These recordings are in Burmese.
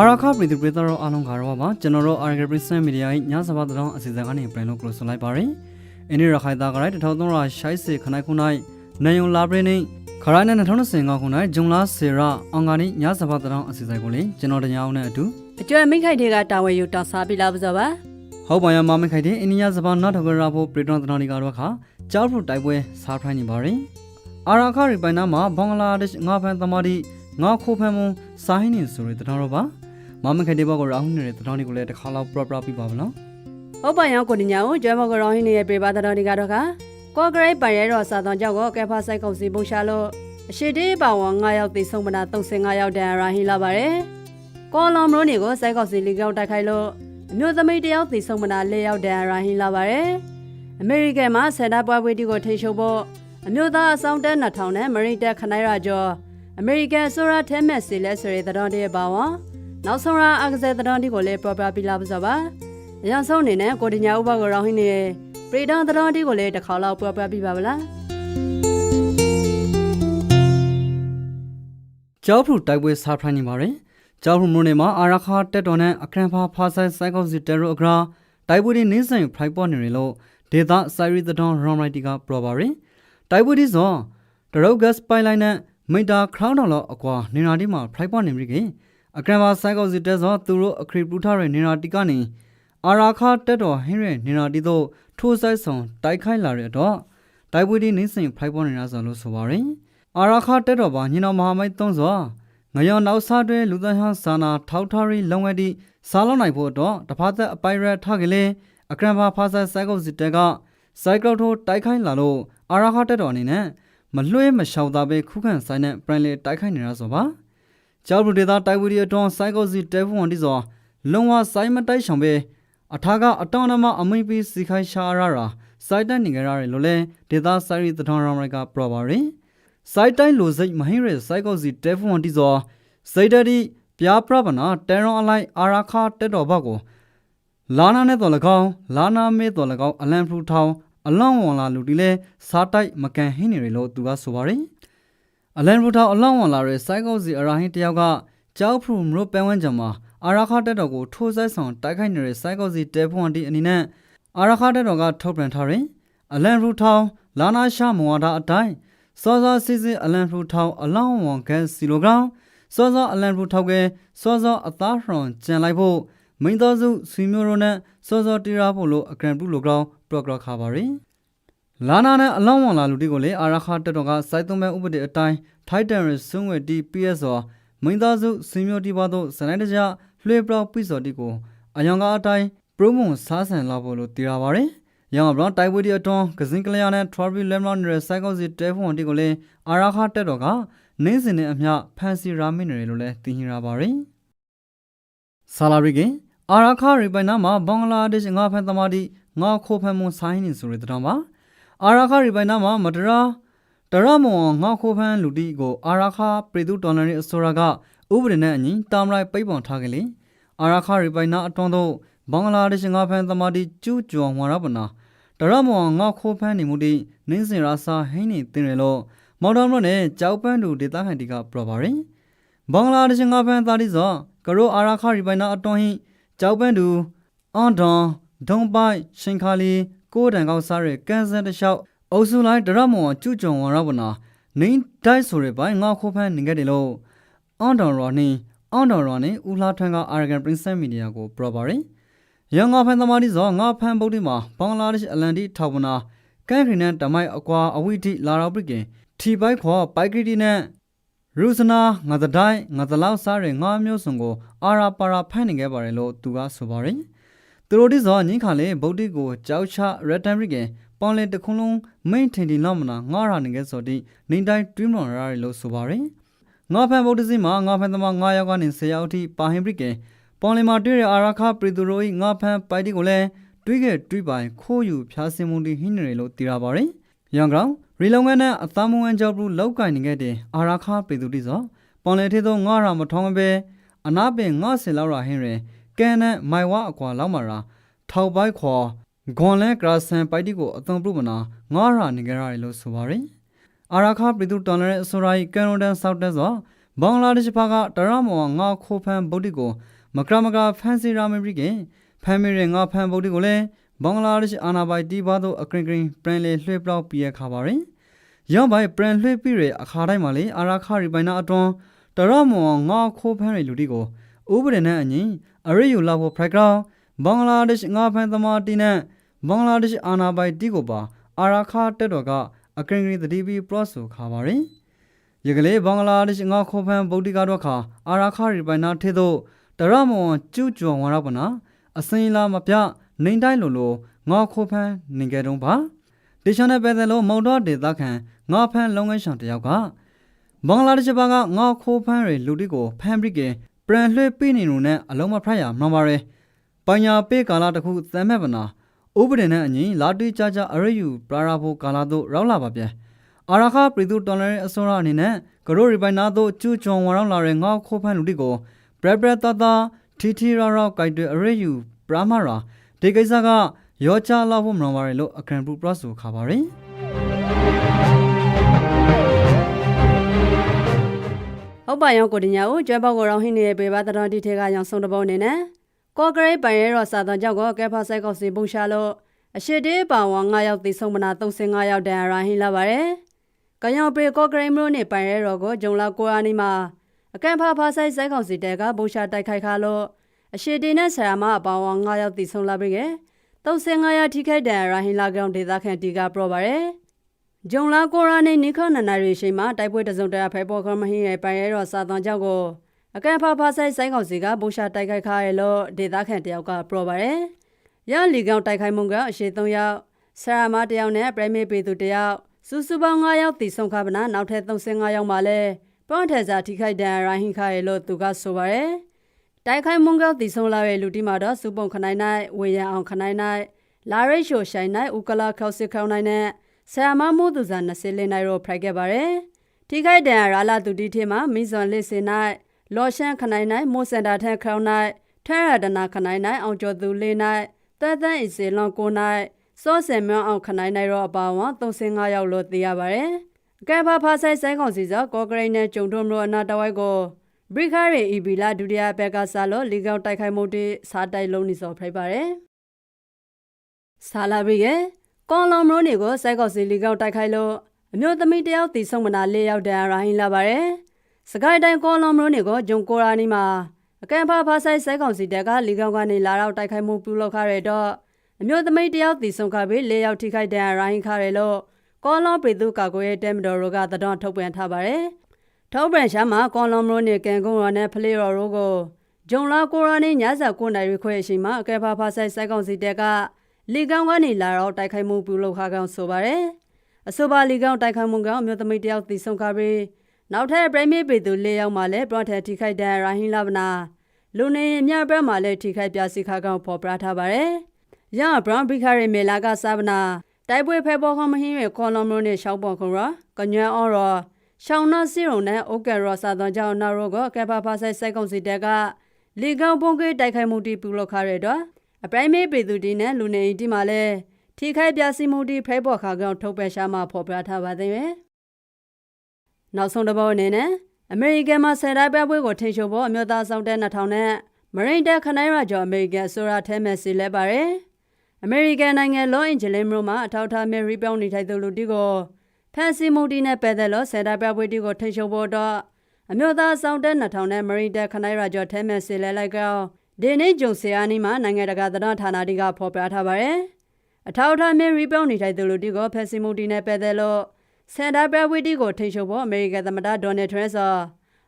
အာရခပြည်သူပြည်သားတို့အားလုံးကတော့ပါကျွန်တော်တို့ Arger Present Media ၏ညစပါတောင်အစီအစဉ်ကနေပြန်လို့ပြောဆိုလိုက်ပါရယ်။အင်းရခိုင်သားကရိုက်1300ရှိုက်စေခနိုင်ခုနိုင်နေယုံလာပရင်းနေခရိုင်းနဲ့2025ခုနိုင်ဂျွန်လာစေရာအောင်ကနီညစပါတောင်အစီအစဉ်ကိုလေကျွန်တော်တရားအောင်နဲ့အတူအကျွမ်းမိခိုက်တွေကတာဝန်ယူတောင်းစားပြလာပစောပါဟုတ်ပါရမမခိုင်တဲ့အိန္ဒိယစပါနောက်ထပ်ကြရဖို့ပြည်တော်တော်ဒီကတော့ခါကြောက်ဖို့တိုက်ပွဲစားဖိုင်းနေပါရယ်။အာရခရီပိုင်နာမှာဘင်္ဂလားဒေ့ရှ်ငါဖန်သမားဒီငါခိုးဖန်မွန်စာဟင်းနေဆိုရတဲ့တော်တော့ပါ မမခိုင်တဲ့ဘောကရာဟုနေတဲ့တော်ဒီကိုလည်းတစ်ခါလောက် proper ပြပါဗလားဟုတ်ပါရောကိုညညာကိုကျွမ်းမကရောဟင်းရဲ့ပြေပါတော်ဒီကတော့ကကော့ဂရိတ်ပိုင်ရဲတော်စာတော်ကြောက်ကိုကဲဖာဆိုင်ကုန်စီပုံရှာလို့အရှိတေးပါဝန်9ရောက်သိဆုံးမနာ35ရောက်တန်ရာဟင်းလာပါတယ်ကော်လွန်မလို့နေကိုဆိုင်ကောက်စီလီကောက်တိုက်ခိုက်လို့အမျိုးသမီးတယောက်သိဆုံးမနာ4ရောက်တန်ရာဟင်းလာပါတယ်အမေရိကန်မှာဆန္ဒပွဲဝေးတီကိုထိချုပ်ဖို့အမျိုးသားအဆောင်တဲ2000နဲ့မရိတက်ခနိုင်ရကျော်အမေရိကန်ဆိုရာထဲမဲ့စီလဲဆိုရတဲ့တော်တဲ့ပါဝ န်နောက်ဆုံးရအကစားတော်ဒီကိုလည်း proper ပြလာပစောပါအရင်ဆုံးအနေနဲ့ကိုတညာဥပကိုရောင်းဟင်းနေပရိဒန်တော်ဒီကိုလည်းတစ်ခါလောက်ပွဲပွဲပြပါဗလားကြောက်ဖို့တိုက်ပွဲစားဖိုင်းနေပါရယ်ကြောက်ဖို့မြို့နယ်မှာအာရခတက်တော်နဲ့အခရန်ဖာဖာဆိုင်ဆိုင်ကောက်စီတဲရိုအဂရာတိုက်ပွဲတွေနင်းဆိုင်ဖိုင်ပေါ်နေရလို့ဒေတာဆိုင်ရီသတော်ရွန်ရိုက်တီကပရောပါရယ်တိုက်ပွဲဒီစောတရုတ်ဂတ်ပိုင်လိုင်းနဲ့မီတာခရောင်းတော်လောက်အကွာနေရာဒီမှာဖိုင်ပေါ်နေပြီက အခရန်ဖာဆိုင်ကောက်စီတဲစောသူတို့အခရီပူထားတဲ့နေရာတီကနေအာရခတက်တော်ဟင်းရဲနေရာတီတို့ထိုးဆိုင်ဆောင်တိုက်ခိုက်လာတဲ့တော့တိုက်ပွဲဒီနင်းဆိုင်ဖိုင်ပေါ်နေတာဆိုလို့ဆိုပါရယ်အာရခတက်တော်ပါညီတော်မဟာမိတ်သုံးစွာငယောင်နောက်စားတွဲလူသားဟန်စာနာထောက်ထားရီလုံဝဲတီစားလောက်နိုင်ဖို့အတွက်တဖာသက်အပိုင်ရထကလေးအကရန်ဖာဖာဆာဆိုင်ကုတ်စစ်တဲကစိုက်ကလုတ်ထိုးတိုက်ခိုင်းလာလို့အာရခတက်တော်အနေနဲ့မလွှဲမလျှောက်သားပဲခုခံဆိုင်နဲ့ပရန်လေတိုက်ခိုင်းနေတာဆိုပါ ကျောက်လူဒေသတိုက်ဝီဒီအတွန်းစိုက်ကုတ်စစ်တဲဖုန်တီစွာလုံဝဆိုင်မတိုက်ဆောင်ပဲအထာကအတောင်နမအမိန်ပီစီခိုင်းရှာရရာစိုက်တက်နေကြရတယ်လို့လဲဒေသဆိုင်ရီတထောင်ရောင်ရိုက်ကပရောပါရယ်စိုက်တိုင်းလိုစိတ်မဟင်းရဲစိုက်ကောက်စီတဲဖုန်တီဇောစိတ်တရီပြားပြပနာတဲရွန်အလိုက်အာရခါတက်တော်ဘက်ကိုလာနာနဲ့တော်၎င်းလာနာမဲတော်၎င်းအလန်ဖရူထောင်းအလောင်းဝန်လာလူတီလဲစားတိုက်မကန်ဟင်းနေရလို့သူကဆိုပါရယ် အလန်ဖရူထောင်းအလောင်းဝန်လာရဲစိုက်ကောက်စီအရာဟင်းတယောက်ကကြောက်ဖရူမလို့ပဲဝန်းကြမှာအာရခါတက်တော်ကိုထိုးဆိုင်ဆောင်တိုက်ခိုက်နေတဲ့စိုက်ကောက်စီတဲဖုန်တီအနေနဲ့အာရခါတက်တော်ကထုတ်ပြန်ထားတယ်အလန်ဖရူထောင်းလာနာရှာမဝါဒအတိုင်းစောစောစီစီအလန်ဖရူထောင်းအလောင်းဝန်ကဲစီလိုဂရောင်းစောစောအလန်ဖရူထောင်းကဲစောစောအသားရွန်ကျန်လိုက်ဖို့မိန်တော်စုဆွေမျိုးတို့နဲ့စောစောတီရာဖို့လို့အကရန်ပူလိုဂရောင်းပရော့ဂရခါပါရီ လာနာနဲ့အလောင်းဝန်လာလူတီကိုလေအာရခတက်တော်ကစိုက်သုံးမဲ့ဥပဒေအတိုင်းထိုက်တန်ရဆွငွေတီ PS ော်မိန်တော်စုဆွေမျိုးတီပါတို့စနိုင်းတကြလွှဲပရော့ပိစော်တီကိုအယောင်ကအတိုင်းပရိုမွန်စားဆန်လာဖို့လို့တီရာပါရီရန်ကဘလော့တိုက်ပွဲဒီအတွန်းကစင်ကလျာနဲ့ Travel Lemon ရဲ့စိုက်ကောက်စီတဲဖုန်တီကိုလည်းအာရခတက်တော်ကနိုင်စင်နဲ့အမျှဖန်စီရာမင်းတွေလို့လည်းသိဟင်ရပါရယ်ဆာလာရီကအာရခရီပိုင်နာမှာဘင်္ဂလားဒေ့ရှ်ငါဖန်သမားတီငါခိုဖန်မွန်ဆိုင်နေဆိုရတဲ့တောင်ပါ အာရခရီပိုင်နာမှာမတရာတရမောငါခိုဖန်လူတီကိုအာရခပြည်သူတော်လှန်ရေးအစိုးရကဥပဒေနဲ့အညီတာမလိုက်ပိတ်ပင်ထားကြလေအာရခရီပိုင်နာအတွန်းတို့ဘင်္ဂလားဒေ့ရှ်ငါဖန်သမားတီကျူးကျော်ဝါရပနာတရမောငါခိုးဖန်းနေမှုတိနင်းစင်ရာစာဟင်းနေတင်ရလို့မော်တော်မလို့နဲ့ကြောက်ပန်းတူဒေသခံတီကပရပါရင်ဘင်္ဂလားဒေ့ရှ်ငါဖန်းသားတိစောကရိုအာရာခရီပိုင်နာအတွန်းဟိကြောက်ပန်းတူအွန်ဒွန်ဒုံပိုက်ရှင်ခါလီ ကိုတန်ကောက်စားရဲကန်ဆန်တလျှောက်အုပ်စုလိုက်တရမောကျူကြုံဝရပနာနင်းတိုက်ဆိုရပိုင်းငါခိုးဖန်းနေခဲ့တယ်လို့အွန်ဒွန်ရော်နီအွန်ဒွန်ရော်နီဦးလှထွန်းကအာရဂန်ပရင်းဆန်မီဒီယာကိုပရပါရင်ရန်ငါဖန်သမားဒီဇောငါဖန်ပုတ်ဒီမှာဘင်္ဂလားဒေ့ရှ်အလန်ဒီထောက်ပနာကန်ခရီနန်တမိုက်အကွာအဝိတိလာရောက်ပကင်ထီပိုက်ခေါ်ပိုက်ကရီတီနဲ့ရူစနာငါတတိုင်းငါတလောက်စားရငါမျိုးစုံကိုအာရာပါရာဖန်နေခဲ့ပါတယ်လို့သူကဆိုပါတယ် သူတို့ဒီဇောညင်းခါလေဗုဒ္ဓကိုကြောက်ချရက်တန်ပကင်ပေါင်လေတခုံးလုံးမိန်ထင်တီလောက်မနာငါရနေခဲ့စောတိနေတိုင်းတွင်းလွန်ရရလို့ဆိုပါတယ်ငါဖန်ဗုဒ္ဓစီမှာငါဖန်သမား9ယောက်ကနေ10ယောက်အထိပါဟင်ပကင်ပေါ်လီမာတွေ့တဲ့အာရခပရီသူတို့၏ငါဖန်ပိုက်တီကိုလည်းတွေးခဲ့တွေးပိုင်ခိုးယူဖျားစင်မှုတီဟင်းနေလို့တည်ရပါတယ်။ရန်ကောင်ရီလုံငန်းနဲ့အသားမွန်ကြောက်ဘူးလောက်ကင်နေခဲ့တဲ့အာရခပရီသူတိစောပေါ်လေထေသောငါရမထောင်းပဲအနာပင်ငါစင်လောက်ရဟင်းရယ် ကန်နဲ့မိုင်ဝါအကွာလောက်မှာရာထောက်ပိုက်ခေါ်ဂွန်လဲဂရာဆန်ပိုက်တီကိုအသွင်ပြုမနာငါရနေကြရတယ်လို့ဆိုပါတယ်။အာရခပရီသူတော်လည်းအစိုးရ၏ကန်ရိုဒန်ဆောက်တဲ့စောဘဘင်္ဂလားဒေ့ရှ်ဘက်ကတရမောငါခိုဖန်ဗုဒ္ဓကိုမကရမကဖန်စီရာမရီကဖမ်းမိတဲ့ငါဖန်ဗုဒ္ဓကိုလည်းဘင်္ဂလားဒေ့ရှ်အာနာပိုင်တီးပါတော့အခရင်ကရင်ပြန်လေလွှဲပြောက်ပြရခါပါရင်ရောက်ပိုင်ပြန်လွှဲပြရအခါတိုင်းမှာလေအာရခရီပိုင်နာအတွန်းတရမောငါခိုဖန်ရလူတီကိုဥပဒေနဲ့အညီ အရိယူလာဖို့ဖရိုက်ကောင်ဘင်္ဂလားဒေ့ရှ်ငါဖန်သမားတီနဲ့ဘင်္ဂလားဒေ့ရှ်အာနာပိုင်တီကိုပါအာရခတက်တော်ကအခရင်ကရင်တတိပီပလော့ဆိုခါပါရင်ယကလေးဘင်္ဂလားဒေ့ရှ်ငါခေါ်ဖန်ဗုဒ္ဓကတော့ခါအာရခရီပိုင်နာထေတို့တရမောင်ကျူးကျော်ဝရပနာအစင်းလာမပြနေတိုင်းလိုလိုငါခေါ်ဖန်နေကြတုံးပါဒေရှနဲ့ပဲတယ်လို့မောင်တော်ဒေသခံငါဖန်လုံငန်းဆောင်တယောက်ကဘင်္ဂလားဒေ့ရှ်ဘက်ကငါခေါ်ဖန်ရလူတီကိုဖန်ပရိကေ ပရန်လွှဲပေးနေလို့နဲ့အလုံးမဖရရမှန်ပါရဲပညာပေးကာလတစ်ခုသမ်းမဲ့ပနာဥပဒေနဲ့အညီလာတီကြကြအရယူပရာရာဖို့ကာလတို့ရောက်လာပါဗျာအာရခပြည်သူတော်လှန်ရေးအစိုးရအနေနဲ့ကရိုရီပိုင်နာတို့ကျူးကျော်ဝရောင်းလာတဲ့ငေါခိုးဖန်လူတွေကိုဘရက်ဘရက်တာတာထီထီရာရာကိုက်တွေအရေးယူပရာမရာဒီကိစ္စကရောချလာဖို့မလွန်ပါရလို့အခရန်ပူပရဆူခါပါရင် ဟုတ်ပါရောကိုတင်ညာကိုကျွဲပေါက်ကိုရောဟင်းနေတဲ့ပေပါတတော်ဒီထဲကရောင်ဆုံးတပုံနေနဲ့ကော့ဂရိတ်ပိုင်ရဲတော်စာတော်ကြောင့်ကောကဲဖာဆိုင်ကောက်စီပုံရှာလို့အရှိတေးပါဝါ9ယောက်သိဆုံးမနာ35ယောက်တန်ရာဟင်းလာပါတယ်။ကယောင်ပေကော့ဂရိတ်မြို့နေပိုင်ရဲတော်ကိုဂျုံလာကိုအားနီမှာအကန်ဖာဖာဆိုင်ဆိုင်ကောက်စီတဲကပုံရှာတိုက်ခိုက်ခါလို့အရှိတေးနဲ့ဆရာမအပါဝါ9ယောက်သိဆုံးလာပြီကဲ35ယောက်ထိခိုက်တန်ရာဟင်းလာကောင်ဒေသခံတီကပြောပါတယ်။ ဂျုံလာကိုရာနေနိခနနာရီရှိမှာတိုက်ပွဲတစုံတရာဖဲပေါ်ကမဟင်းရဲ့ပိုင်ရဲတော်စာတန်ကြောင့်ကိုအကန်ဖာဖာဆိုင်ဆိုင်ကောင်စီကဘူရှာတိုက်ခိုက်ခါရဲလို့ဒေသခံတယောက်ကပြောပါတယ်။ရလီကောင်တိုက်ခိုက်မှုကအရှိ3ယောက်ဆရာမတယောက်နဲ့ပရိုင်မေပေသူတယောက်စုစုပေါင်း9ယောက်တည်ဆုံခပနာနောက်ထပ်35ယောက်မှလည်းပွန်ထဲစာထိခိုက်ဒဏ်ရာဟင်ခါရဲလို့သူကဆိုပါတယ်။တိုက်ခိုက်မှုကတည်ဆုံလာတဲ့လူတီမှာတော့စုပုံခနိုင်နိုင်ဝေရန်အောင်ခနိုင်နိုင်လာရိတ်ရှိုရှိုင်နိုင်ဥကလာခောက်စစ်ခေါနိုင်နဲ့ ဆရာမမိုးသူစာ20လနိုင်တော့ဖရိုက်ခဲ့ပါတယ်။ထိခိုက်ဒဏ်ရာလာသူတီထဲမှာမိဇွန်လစ်စင်နိုင်လော်ရှန်ခနိုင်နိုင်မိုးစင်တာထက်ခေါင်းနိုင်ထဲရဒနာခနိုင်နိုင်အောင်ကျော်သူလေးနိုင်တဲတန်အစီလွန်ကိုနိုင်စောစင်မြောင်းအောင်ခနိုင်နိုင်တော့အပါဝါ35ယောက်လို့သိရပါတယ်။အကဲဖာဖာဆိုင်ဆိုင်ကောင်စီစောကောဂရိတ်နဲ့ကျုံထုံတို့အနာတဝိုက်ကိုဘရိခါရီအီဘီလာဒုတိယဘက်ကစားလို့လီကောင်တိုက်ခိုက်မှုတွေစားတိုက်လုံးနေစောဖရိုက်ပါတယ်။ဆာလာဘရီရဲ့ ကော်လွန်မရိုးနေကိုစိုက်ကောက်စီလီကောက်တိုက်ခိုက်လို့အမျိုးသမီးတယောက်တီဆုံးမနာ၄ယောက်တန်ရာဟင်းလာပါတယ်။စကိုင်းတိုင်းကော်လွန်မရိုးနေကိုဂျုံကိုရာနီမှာအကန်ဖာဖာဆိုင်စိုက်ကောက်စီတက်ကလီကောက်ကနေလာတော့တိုက်ခိုက်မှုပြုလုပ်ခရတဲ့တော့အမျိုးသမီးတယောက်တီဆုံးခပြီး၄ယောက်ထိခိုက်တန်ရာဟင်းခရလို့ကော်လွန်ပြည်သူကာကွယ်တဲမတော်တို့ကသတော်ထုတ်ပြန်ထားပါတယ်။ထုတ်ပြန်ရှာမှာကော်လွန်မရိုးနေကန်ကုန်းရော်နဲ့ဖလေရော်တို့ကိုဂျုံလာကိုရာနီညဇာကိုနိုင်ရခွဲအချိန်မှာအကဲဖာဖာဆိုင်စိုက်ကောက်စီတက်က လီကောင်ကနေလာတော့တိုက်ခိုက်မှုပြုလုပ်ခါကောင်ဆိုပါတယ်။အဆိုပါလီကောင်တိုက်ခိုက်မှုကောင်အမျိုးသမီးတယောက်တည်ဆုံခါပြီးနောက်ထပ်ပရိမေပေသူ၄ယောက်မှလည်းပရော့ထက်ထိခိုက်တဲ့ရာဟင်းလာဗနာလူနေအမြဘက်မှလည်းထိခိုက်ပြစီခါကောင်ဖော်ပြထားပါတယ်။ရဘရန်ဘီခရီမေလာကစာဗနာတိုက်ပွဲဖဲပေါ်ခမဟင်းရဲ့ကော်လမ်ရိုနဲ့ရှောက်ပေါ်ခုံရကညွန်အော်ရောရှောင်းနာစီရုံနဲ့အိုကယ်ရောစာသွန်ကြောင့်နာရောကကဲဖာဖာဆိုင်စိုက်ကောင်စီတက်ကလီကောင်ပုံကေးတိုက်ခိုက်မှုတီပြုလုပ်ခါရတော့ အပရိုင်မေပေသူတီနဲ့လူနေအိမ်တီမှာလဲထိခိုက်ပြစီမှုတီဖဲပေါ်ခါကောင်ထုတ်ပယ်ရှာမှဖော်ပြထားပါသေးတယ်။နောက်ဆုံးတစ်ပုတ်အနေနဲ့အမေရိကန်မှာဆယ်တိုင်းပွဲကိုထိန်ချုပ်ဖို့အမျိုးသားဆောင်တဲ့2000နဲ့မရိန်တက်ခနိုင်ရကျော်အမေရိကန်ဆိုတာထဲမဲ့စီလဲပါတယ်။အမေရိကန်နိုင်ငံလောအင်ဂျလင်မြို့မှာအထောက်အထားမဲ့ရီပြောင်းနေထိုင်သူလူတီကိုဖန်စီမူတီနဲ့ပဲတဲ့လို့ဆယ်တိုင်းပွဲတီကိုထိန်ချုပ်ဖို့တော့အမျိုးသားဆောင်တဲ့2000နဲ့မရိန်တက်ခနိုင်ရကျော်ထဲမဲ့စီလဲလိုက်ကောင် ဒီနေ့ဂျုံဆီယာနီမှာနိုင်ငံတကာသနာဌာနတွေကဖော်ပြထားပါတယ်။အထောက်အထားမဲ့ရီပြောင်းနေထိုင်သူလူတီကိုဖက်စီမူတီနဲ့ပဲတဲ့လို့စန်တာပရဝီတီကိုထိန်ချုပ်ဖို့အမေရိကန်သမ္မတဒေါ်နယ်ထရန့်စာ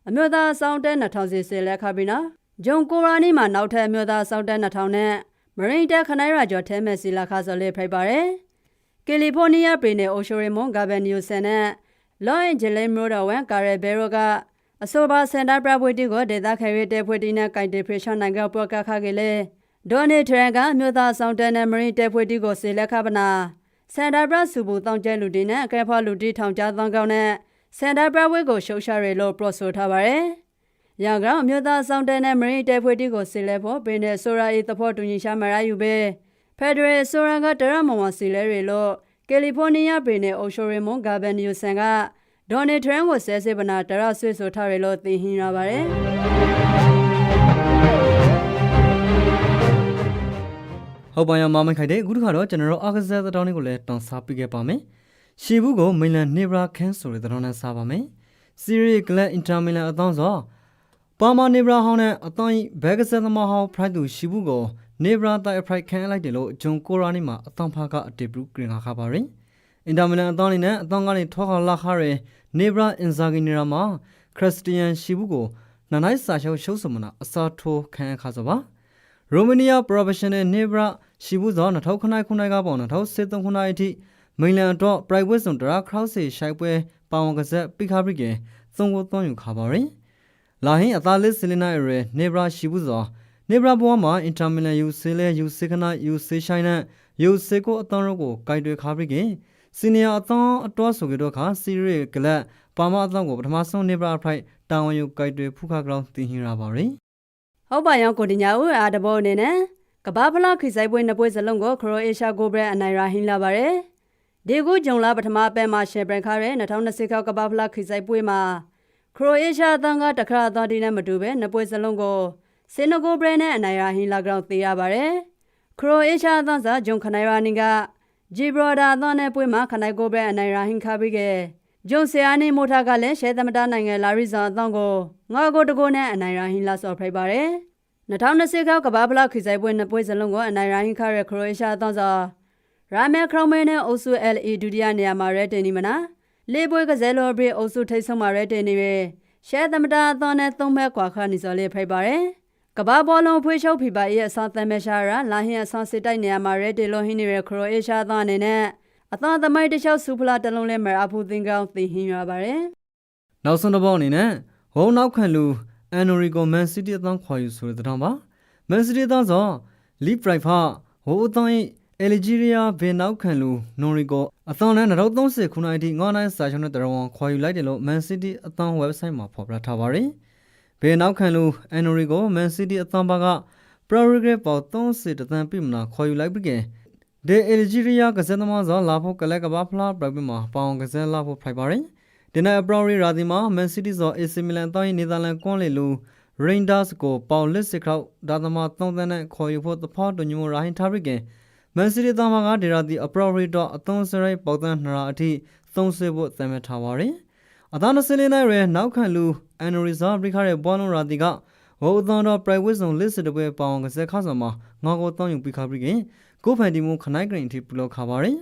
အမျိုးသားဆောင်တဲ့2000စီလဲခါပြီးနော်ဂျုံကိုရာနီမှာနောက်ထပ်အမျိုးသားဆောင်တဲ့2000နဲ့မရိန်တက်ခနိုင်ရာကျော်ထဲမဲ့စီလာခါစော်လေးဖိုက်ပါတယ်။ကယ်လီဖိုးနီးယားပြည်နယ်အိုရှိုရီမွန်ဂါဗန်နီယိုဆန်နဲ့လော့အန်ဂျလင်မိုဒဝန်ကာရယ်ဘဲရိုက အဆိုပါစန်တာပရဝီတီကိုဒေတာခဲရီတဲဖွေတီနဲ့ကင်တီဖရရှန်နိုင်ငံပေါ်ကခါကေလေဒေါ်နယ်ထရန့်ကအမျိုးသားဆောင်တဲ့နဲ့မရိန်တဲဖွေတီကိုစီလက်ခပနာစန်တာပရစုဘူတောင်းကျဲလူတီနဲ့အကဲဖော်လူတီထောင်ကြားသောကောင်းနဲ့စန်တာပရဝေကိုရှုံရှာရလို့ပရော့ဆိုထားပါတယ်။ရောင်ကောင်မြို့သားဆောင်တဲ့နဲ့မရိတဲဖွဲ့တီကိုစီလဲဖို့ပင်တဲ့ဆိုရာအေသဖို့တူညီရှာမရယူပဲဖက်ဒရယ်ဆိုရာကတရမမစီလဲရလို့ကယ်လီဖိုးနီးယားပင်နဲ့အိုရှိုရီမွန်ဂါဗန်နီယိုဆန်က ဒေါ်နယ်ထရန့်ကိုဆဲစစ်ပနာတရဆွေဆိုထားရလို့သိဟင်ရပါတယ်ဟုတ်ပါရဲ့မမိုင်ခိုင်တဲ့အခုတစ်ခါတော့ကျွန်တော်တို့အာကစားသတင်းတွေကိုလည်းတောင်းစားပြခဲ့ပါမယ်ရှီဘူးကိုမိလန်နေဘရာခန်းဆိုတဲ့သတင်းနဲ့စားပါမယ်စီရီကလပ်အင်တာမီလန်အသောင်းစောပါမာနေဘရာဟောင်းနဲ့အသောင်းဘဲကစားသမားဟောင်းဖရိုက်သူရှီဘူးကိုနေဘရာတိုက်ဖရိုက်ခန်းလိုက်တယ်လို့ဂျွန်ကိုရာနီမှာအသောင်းဖာကအတေဘရုကရင်ခါပါရင် အင်တာမီလန်အသောင်းလေးနဲ့အသောင်းကနေထောခါလာခါရဲနေဘရာအင်ဇာဂီနီရာမှာခရစ္စတီယန်ရှီဘူးကိုနနိုင်စာရှုပ်ရှုပ်စမနာအစာထိုးခန်းခါစောပါရိုမေးနီးယား professional နေဘရရှိဘူးသော2000ခုနှစ်ခုနှစ်ကပေါ်2013ခုနှစ်အထိမိန်လန်တော့ private zone တရာ crowd စီရှိုက်ပွဲပါဝင်ကစားပိခါပရိကေသုံးကိုသွန်းယူခါပါရင်လာဟင်းအသားလေးစလင်းနိုင်ရဲနေဘရရှိဘူးသောနေဘရဘောမှာ Inter Milan ယူဆေလဲယူစေခနာယူစေရှိုင်းနဲ့ယူစေကိုအတန်းရောကိုကိုက်တွေခါပရိကေ စီနီယာအတန်းအတော်ဆိုကြတော့ခါစီရီကလပ်ပါမအတန်းကိုပထမဆုံးနေဘရဖိုက်တာဝန်ယူကိုက်တွေဖူခါကလောင်းတင်ဟင်ရပါရင်ဟုတ်ပါရောကိုတင်ညာဦးအားတဘောအနေနဲ့ကဘာဖလားခိစိုက်ပွဲနှစ်ပွဲစလုံးကိုခရိုအေးရှားကိုဘရက်အနိုင်ရာဟင်းလာပါတယ်ဒီကူဂျုံလာပထမအပဲမှာရှယ်ဘရန်ခါရဲ2020ခေါက်ကဘာဖလားခိစိုက်ပွဲမှာခရိုအေးရှားအသံကတခါအတော်ဒီနဲ့မတူပဲနှစ်ပွဲစလုံးကိုစင်နဂိုဘရက်နဲ့အနိုင်ရာဟင်းလာကြောင်းသိရပါတယ်ခရိုအေးရှားအသံစာဂျုံခနိုင်ရာနင်က ဂျီဘရာဒါအသံနဲ့ပွဲမှာခနိုင်ကိုဘရက်အနိုင်ရာဟင်းခါပြီးခဲ့ဂျုံဆီယာနီမိုတာကလည်းရှဲသမတာနိုင်ငံလာရီဇန်အသံကိုငါကိုတကိုနဲ့အနိုင်ရာဟင်းလာဆော့ဖိုက်ပါတယ်2020ခေါက်ကဘာဖလားခိစိုက်ပွဲနှစ်ပွဲစလုံးကိုအနိုင်ရာဟင်းခါရဲခရိုအေးရှားအသံစာရာမဲခရောမဲနဲ့အိုဆူ LA ဒုတိယနေရာမှာရဲတင်နေမနာလေးပွဲကစားလို့ပြီးအိုဆူထိတ်ဆုံးမှာရဲတင်နေပဲရှဲသမတာအသံနဲ့သုံးဘက်ကွာခါနေစော်လေးဖိုက်ပါတယ် ကဘာဘောလုံးဖွေးချုပ်ဖီပါရဲ့အဆောင်သမ်းမရှာရာလာဟင်းအဆောင်စစ်တိုက်နေရာမှာရဲတေလိုဟင်းနေရခရိုအေးရှားအသံအနေနဲ့အသံသမိုင်းတစ်လျှောက်စူဖလာတလုံးလဲမရာဖူသင်ကောင်းသိဟင်းရပါတယ်နောက်ဆုံးတစ်ပေါက်အနေနဲ့ဝုံနောက်ခံလူအန်နိုရီကိုမန်စီးတီးအသင်းခေါ်ယူဆိုတဲ့တောင်းပါမန်စီးတီးအသင်းဆိုလီပရိုက်ဖာဟိုအသင်းအယ်လီဂျီးရီးယားဘေနောက်ခံလူနိုရီကိုအသင်းနဲ့2030ခုနှစ်အထိငေါနိုင်စာချုပ်နဲ့တရဝန်ခေါ်ယူလိုက်တယ်လို့မန်စီးတီးအသင်း website မှာဖော်ပြထားပါတယ် ဘေနောက်ခံလူအန်နိုရီကိုမန်စီးတီးအသင်းဘက prorogate ပေါ်30တသန်းပြမနာခေါ်ယူလိုက်ပြီးကဲဒေအယ်လီဂျီးရီးယားကစားသမားဆိုလာဖို့ကလက်ကဘာဖလားပြပြမှာပေါင်ကစားလာဖို့ဖိုက်ပါတယ်ဒီနေ့အပရိုရီရာဒီမှာမန်စီးတီးဆိုအေစီမီလန်တိုင်းနေသာလန်ကွန်လီလူရိန်ဒါစ်ကိုပေါလစ်စစ်ခေါဒါသမာသုံးသန်းနဲ့ခေါ်ယူဖို့တဖော့တူညမိုရာဟင်ထားပြီးကမန်စီးတီးသားမကဒီရာဒီအပရိုရီတော့အသွန်းစရိုက်ပေါတန်းနရာအထိသုံးဆွေဖို့သတ်မှတ်ထားပါရင် အသားနစလင်းနိုင်ရဲနောက်ခံလူအန်ရီဇာဘရိခရဲ့ဘောလုံးရာဒီကဝိုအသွန်းတော့ private zone list တပွဲပေါအောင်ကစားခါဆောင်မှာငါကိုတောင်းယူပြီးခါပြီးကကိုဖန်တီမူခနိုင်ဂရင်အထိပလို့ခါပါရင်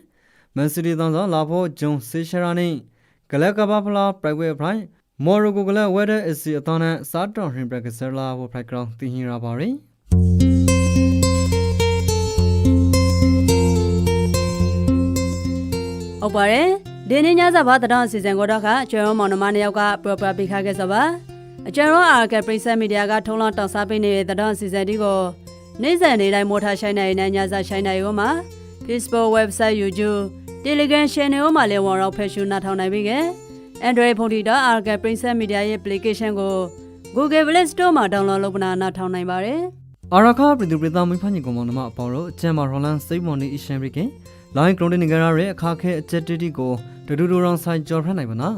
မန်စီးတီးသားဆိုလာဖို့ဂျွန်ဆေရှာရာနဲ့ဂလက်ကဘာဖလာ private prime မော်ရိုကိုကလဝဲတဲ့အစီအတော်နဲ့စာတော်ဟင်ဘရက်ကဆလာဝဖိုက်ကောင်တင်ဟင်ရပါရီဟုတ်ပါတယ် ဒီနေ့ညစာဘာတတော်အစီအစဉ်ကိုတော့ကအကျွမ်းမောင်နှမနှစ်ယောက်က proper ပေးခခဲ့ဆိုပါအကျွမ်းရောအာကပရိစက်မီဒီယာကထုံးလောင်းတောက်စားပေးနေတဲ့တတော်အစီအစဉ်ဒီကိုနေ့စဉ်နေ့တိုင်းမိုးထားဆိုင်နိုင်တဲ့ညစာဆိုင်နိုင်ရောမှာ Facebook website YouTube Telegram channel မှာလည်းဝန်တော့ဖက်ရှူနာထောင်နိုင်ပြီက Android ဖုန်းတီတော့ Arca Princess Media ရဲ့ application ကို Google Play Store မှာ download လုပ်နာနာထောင်နိုင်ပါတယ်အာရခပြည်သူပြည်သားမင်းဖန်ကြီးကောင်မောင်နှမအပေါင်းတို့အကျမ်းမာရောလန်စိတ်မွန်နေအရှင်ရိကင်လိုင်းကရုံးတင်ငရရဲအခါခဲအချက်တီတီကို ဒူဒူဒူရောင်ဆိုင်ကြော်ဖရနိုင်ပါနာ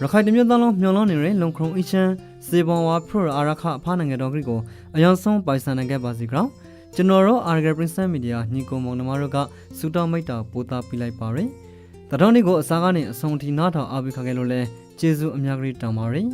ရခိုင်တမျိုးသားလုံးမျော်လွန်နေရဲလုံခုံအရှင်စေပွန်ဝါဖရအာရခအဖားနိုင်ငံတော်ကလေးကိုအယောင်ဆုံးပိုင်ဆိုင်နိုင်ခဲ့ပါစီကောင်ကျွန်တော်တို့ Arga Princess Media ညီကောင်မောင်နှမတို့ကစူတောင်းမိတ်တာပို့တာပြလိုက်ပါရယ်တတော်နေ့ကိုအစားကနေအဆုံးထိနားထောင်အားပေးခခဲ့လို့လဲကျေးဇူးအများကြီးတောင်းပါရယ်